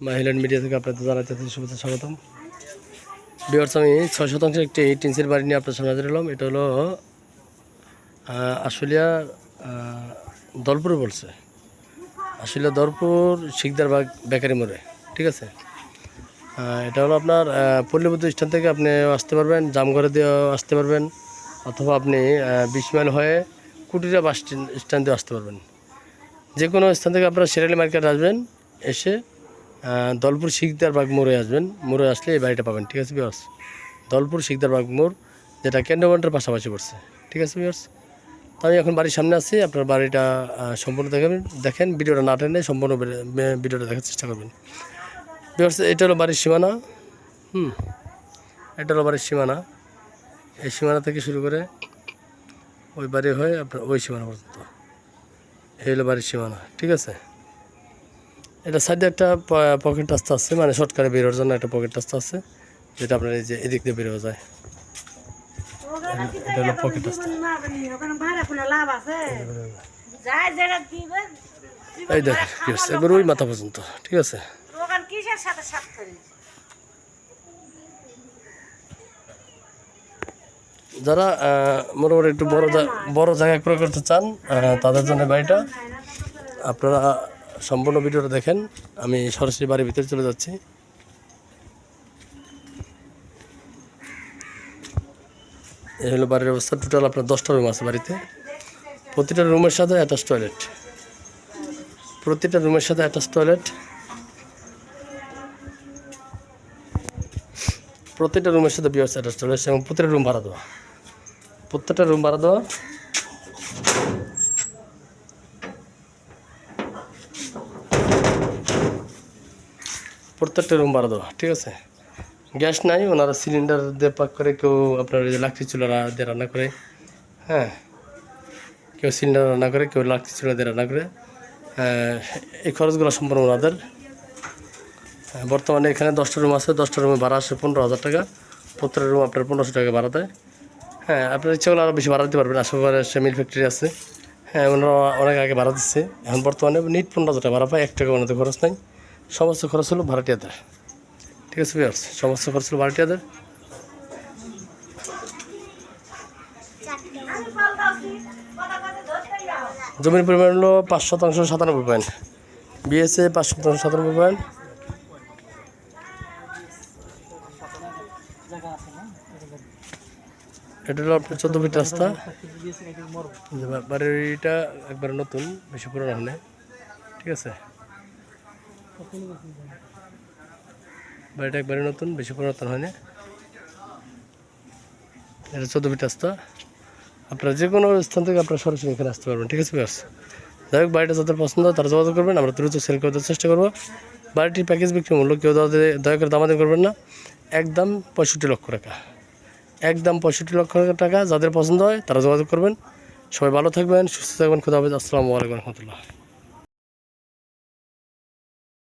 মাহিলান media থেকে আপনাদের জানাতে শুভেচ্ছা, স্বাগতম। বিহার আমি ছয় শতাংশের একটি টিনসের বাড়ি নিয়ে আপনার সামনে হলাম। এটা হলো আশুলিয়া দলপুর বলছে। আশুলিয়া দলপুর শিকদার বাগ বেকারি মোড়ে, ঠিক আছে? এটা হলো আপনার পল্লীবুদ্ধ স্ট্যান্ড থেকে আপনি আসতে পারবেন, জামঘরে দিয়ে আসতে পারবেন, অথবা আপনি বিশ মাইল হয়ে কুটিরা বাস স্ট্যান্ড স্ট্যান্ডে আসতে পারবেন। যে কোনো স্থান থেকে আপনারা সেরালি মার্কেট আসবেন, এসে দলপুর শিকদার বাগ মোড়ে আসবেন। মোড়ে আসলে এই বাড়িটা পাবেন, ঠিক আছে বিয়ার্স দলপুর শিকদার বাগ মোড়, যেটা ক্যান্টনমেন্টের পাশাপাশি পড়ছে, ঠিক আছে বিয়ার্স তো আমি এখন বাড়ির সামনে আছি, আপনার বাড়িটা সম্পূর্ণ দেখাবেন, দেখেন, ভিডিওটা না টেনে সম্পূর্ণ ভিডিওটা দেখার চেষ্টা করবেন। বিয়ার্স এটা হলো বাড়ির সীমানা, হুম, এটা হলো বাড়ির সীমানা। এই সীমানা থেকে শুরু করে ওই বাড়ি হয়ে আপনার ওই সীমানা পর্যন্ত। এই হলো বাড়ির সীমানা, ঠিক আছে? এটা সাইডে একটা পকেট রাস্তা আছে মানে শর্টকাটে বেরোর জন্য একটা পকেট রাস্তা আছে যেটা আপনার এই যে এদিক দিয়ে বেরোয়া যায়। এটা হলো পকেট রাস্তা। এই দেখ কি হচ্ছে? একবার ওই মাথা পর্যন্ত ঠিক আছে? ওখানে কিসের সাথে সাথ করি? যারা মোটামুটি একটু বড় বড় জায়গায় ক্রয় করতে চান তাদের জন্য বাড়িটা আপনারা সম্পূর্ণ ভিডিওটা দেখেন। আমি সরাসরি বাড়ির ভিতরে চলে যাচ্ছি। এই হলো বাড়ির অবস্থা। টোটাল আপনার দশটা রুম আছে বাড়িতে। প্রতিটা রুমের সাথে অ্যাটাচ টয়লেট প্রতিটা রুমের সাথে অ্যাটাচ টয়লেট প্রতিটা রুমের সাথে বিয়ার্স অ্যাটাচ টয়লেট এবং প্রতিটা রুম ভাড়া দেওয়া। প্রত্যেকটা রুম ভাড়া দেওয়া। প্রত্যেকটা রুম ভাড়া দেওয়া ঠিক আছে? গ্যাস নাই, ওনারা সিলিন্ডার দিয়ে পাক করে কেউ আপনার ওই যে লাকড়ি চুলা দিয়ে রান্না করে হ্যাঁ? কেউ সিলিন্ডার রান্না করে, কেউ লাকড়ি চুলা দিয়ে রান্না করে। এই খরচগুলো সম্পূর্ণ ওনাদের। বর্তমানে এখানে দশটা রুম আছে, দশটা রুমে ভাড়া আসে পনেরো হাজার টাকা। প্রত্যেকটা রুম আপনার পনেরোশো টাকা ভাড়া দেয়। হ্যাঁ আপনার ইচ্ছে করলে আরও বেশি ভাড়া দিতে পারবেন আশেপাশে মিল ফ্যাক্টরি আছে। হ্যাঁ ওনারা অনেক আগে ভাড়া দিচ্ছে। এখন বর্তমানে নিট পনেরো হাজার টাকা ভাড়া পায়, এক টাকা ওনাদের খরচ নাই। সমস্ত খরচ হলো ভাড়াটিয়াদের ঠিক আছে বিয়ার্স সমস্ত খরচ হলো ভাড়াটিয়াদের জমির পরিমাণ হলো পাঁচ শতাংশ সাতানব্বই পয়েন্ট। বিএসএ পাঁচ শতাংশ সাতানব্বই পয়েন্ট। এটা হলো আপনার চোদ্দ ফিট রাস্তা। বাড়িটা একবার নতুন, বেশি পুরনো হলে ঠিক আছে? বাড়িটা একবারে নতুন, বেশি পুরাতন হয়নি। এটা চোদ্দ ফিট রাস্তা। আপনারা যে কোনো স্থান থেকে আপনারা সরাসরি এখানে আসতে পারবেন, ঠিক আছে ব্যাস যাই হোক, বাড়িটা যাদের পছন্দ হয় তারা যোগাযোগ করবেন, আমরা দ্রুত সেল করে দেওয়ার চেষ্টা করব। বাড়িটির প্যাকেজ বিক্রি মূল্য কেউ দয়া করে দামাদামি করবেন না। একদম পঁয়ষট্টি লক্ষ টাকা। একদম পঁয়ষট্টি লক্ষ টাকা যাদের পছন্দ হয় তারা যোগাযোগ করবেন। সবাই ভালো থাকবেন, সুস্থ থাকবেন। খুদা হাফেজ। আসসালামু আলাইকুম রহমতুল্লাহ।